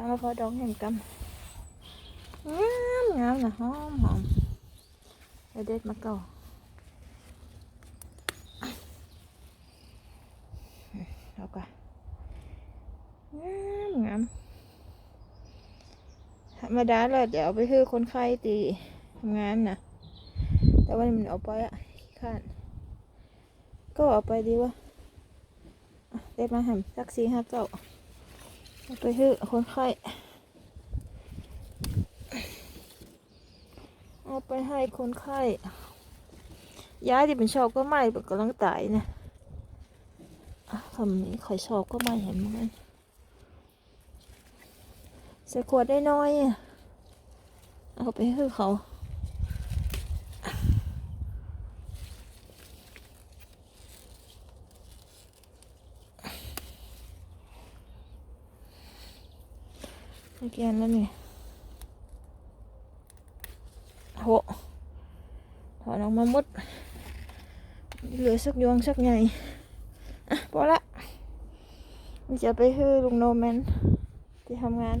างมะพร้าวดองเห็นกันงามงามนะหอมหอมไปเด็ดมาเก่าเอาก่อนงามงามธรรมดาเลยเดี๋ยวเอาไปคือคนไข้ตีทำงานนะแต่ว่ามันเอาไปอะข้านก็เอาไปดีวะอะเด็ดมาหั่นสักสี่ห้าเก้า เอาไปให้คนไข้เอาไปให้คนไข้ยายที่เป็นชอบก็ไม่เป็นกำลังตายนะคำนี้ข่อยชอบก็ไม่เห็นมันใส่ขวดได้น้อยอะเอาไปให้เขา สแกนแล้วนี่โหถอนออกมาหมดเหลือสักยวงสักไงอะพอละจะไปให้ลุงโนแมนที่ทำงาน